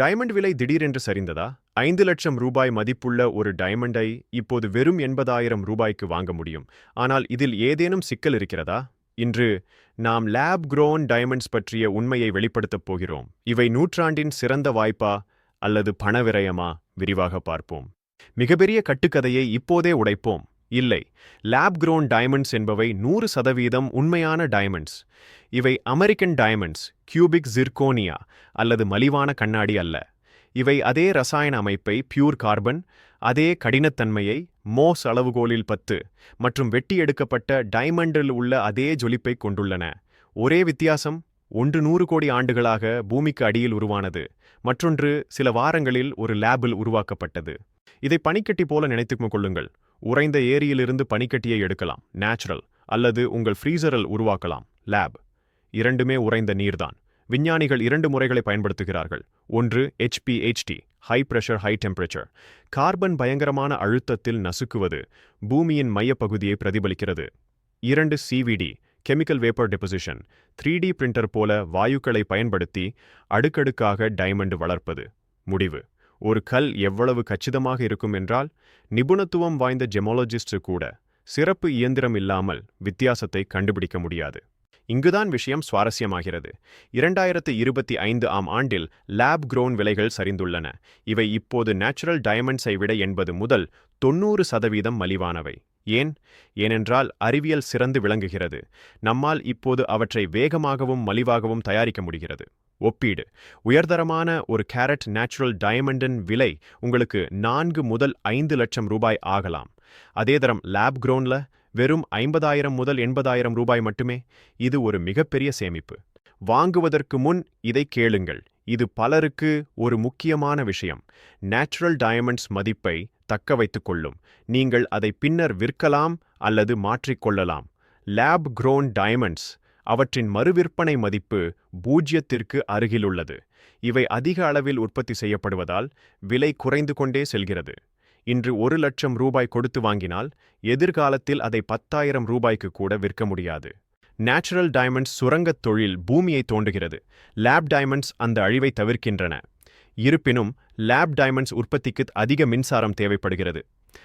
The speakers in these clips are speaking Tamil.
டைமண்ட் விலை திடீரென்று சரிந்ததா? ஐந்து லட்சம் ரூபாய் மதிப்புள்ள ஒரு டைமண்டை இப்போது வெறும் எண்பதாயிரம் ரூபாய்க்கு வாங்க முடியும். ஆனால் இதில் ஏதேனும் சிக்கல் இருக்கிறதா? இன்று நாம் லேப் குரோன் டைமண்ட்ஸ் பற்றிய உண்மையை வெளிப்படுத்தப் போகிறோம். இவை நூற்றாண்டின் சிறந்த வாய்ப்பா அல்லது பணவிரயமா விரிவாக பார்ப்போம். மிகப்பெரிய கட்டுக்கதையை இப்போதே உடைப்போம். இல்லை. லேப் க்ரோன் டைமண்ட்ஸ் என்பவை நூறு சதவீதம் உண்மையான டைமண்ட்ஸ். இவை அமெரிக்கன் டைமண்ட்ஸ் கியூபிக் ஜிர்கோனியா அல்லது மலிவான கண்ணாடி அல்ல. இவை அதே ரசாயன அமைப்பை பியூர் கார்பன் அதே கடினத்தன்மையை மோஸ் அளவுகோலில் பத்து மற்றும் வெட்டி எடுக்கப்பட்ட டைமண்டில் உள்ள அதே ஜொலிப்பை கொண்டுள்ளன. ஒரே வித்தியாசம் ஒன்று நூறு கோடி ஆண்டுகளாக பூமிக்கு அடியில் உருவானது மற்றொன்று சில வாரங்களில் ஒரு லேபில் உருவாக்கப்பட்டது. இதை பனிக்கட்டி போல நினைத்துக் கொள்ளுங்கள். உறைந்த ஏரியிலிருந்து பனிக்கட்டியை எடுக்கலாம் நேச்சுரல் அல்லது உங்கள் ஃப்ரீசரில் உருவாக்கலாம் லேப் இரண்டுமே உறைந்த நீர்தான். விஞ்ஞானிகள் இரண்டு முறைகளை பயன்படுத்துகிறார்கள். ஒன்று HPHT high pressure high temperature carbon பயங்கரமான அழுத்தத்தில் நசுக்குவது பூமியின் மையப்பகுதியை பிரதிபலிக்கிறது. இரண்டு CVD chemical vapour deposition three D printer போல வாயுக்களை பயன்படுத்தி அடுக்கடுக்காக டைமண்ட் வளர்ப்பது. முடிவு. ஒரு கல் எவ்வளவு கச்சிதமாக இருக்கும் என்றால் நிபுணத்துவம் வாய்ந்த ஜெமாலஜிஸ்ட் கூட சிறப்பு இயந்திரம் இல்லாமல் வித்தியாசத்தை கண்டுபிடிக்க முடியாது. இங்குதான் விஷயம் சுவாரஸ்யமாகிறது. இரண்டாயிரத்து இருபத்தி ஐந்து ஆம் ஆண்டில் லேப் குரோன் விலைகள் சரிந்துள்ளன. இவை இப்போது நேச்சுரல் டயமண்ட்ஸை விட எண்பது முதல் தொன்னூறு சதவீதம் மலிவானவை. ஏன்? ஏனென்றால் அறிவியல் சிறந்து விளங்குகிறது. நம்மால் இப்போது அவற்றை வேகமாகவும் மலிவாகவும் தயாரிக்க முடிகிறது. ஒப்பீடு. உயர்தரமான ஒரு கேரட் நேச்சுரல் டயமண்டின் விலை உங்களுக்கு நான்கு முதல் ஐந்து லட்சம் ரூபாய் ஆகலாம். அதே தரம் லேப் குரோன்ல வெறும் ஐம்பதாயிரம் முதல் எண்பதாயிரம் ரூபாய் மட்டுமே. இது ஒரு மிகப்பெரிய சேமிப்பு. வாங்குவதற்கு முன் இதை கேளுங்கள். இது பலருக்கு ஒரு முக்கியமான விஷயம். நேச்சுரல் டயமண்ட்ஸ் மதிப்பை தக்க வைத்துக் கொள்ளும். நீங்கள் அதை பின்னர் விற்கலாம் அல்லது மாற்றிக்கொள்ளலாம் லேப் க்ரோன் டயமண்ட்ஸ் அவற்றின் மறுவிற்பனை மதிப்பு பூஜ்யத்திற்கு அருகிலுள்ளது. இவை அதிக அளவில் உற்பத்தி செய்யப்படுவதால் விலை குறைந்து கொண்டே செல்கிறது. இன்று ஒரு லட்சம் ரூபாய் கொடுத்து வாங்கினால் எதிர்காலத்தில் அதை பத்தாயிரம் ரூபாய்க்கு கூட விற்க முடியாது. நேச்சுரல் டைமண்ட்ஸ் சுரங்கத் தொழில் பூமியை தோண்டுகிறது. லேப் டைமண்ட்ஸ் அந்த அழிவை தவிர்க்கின்றன. இருப்பினும் லேப் டைமண்ட்ஸ் உற்பத்திக்கு அதிக மின்சாரம் தேவைப்படுகிறது.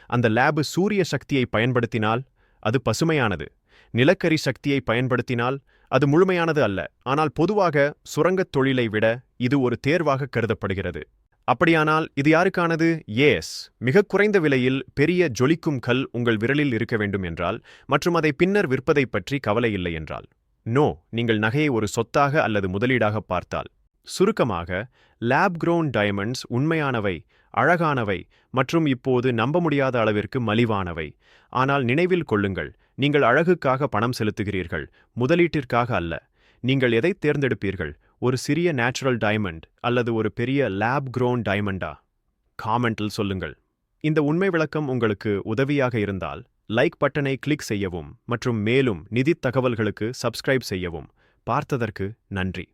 அந்த லேபு சூரிய சக்தியை பயன்படுத்தினால் அது பசுமையானது. நிலக்கரி சக்தியை பயன்படுத்தினால் அது முழுமையானது அல்ல. ஆனால் பொதுவாக சுரங்கத் தொழிலை விட இது ஒரு தேர்வாக கருதப்படுகிறது. அப்படியானால் இது யாருக்கானது? ஏஎஸ். மிக குறைந்த விலையில் பெரிய ஜொலிக்கும் கல் உங்கள் விரலில் இருக்க வேண்டும் என்றால் மற்றும் அதை பின்னர் விற்பதை பற்றி கவலை இல்லை என்றால். நோ நீங்கள் நகையை ஒரு சொத்தாக அல்லது முதலீடாக பார்த்தால். சுருக்கமாக லேப் க்ரோன் டயமண்ட்ஸ் உண்மையானவை அழகானவை மற்றும் இப்போது நம்ப முடியாத அளவிற்கு மலிவானவை. ஆனால் நினைவில் கொள்ளுங்கள் நீங்கள் அழகுக்காக பணம் செலுத்துகிறீர்கள் முதலீட்டிற்காக அல்ல. நீங்கள் எதை தேர்ந்தெடுப்பீர்கள்? ஒரு சிறிய நேச்சுரல் டைமண்ட் அல்லது ஒரு பெரிய லேப் க்ரோன் டைமண்டா காமெண்டில் சொல்லுங்கள். இந்த உண்மை விளக்கம் உங்களுக்கு உதவியாக இருந்தால் லைக் பட்டனை கிளிக் செய்யவும் மற்றும் மேலும் நிதித் தகவல்களுக்கு சப்ஸ்கிரைப் செய்யவும். பார்த்ததற்கு நன்றி.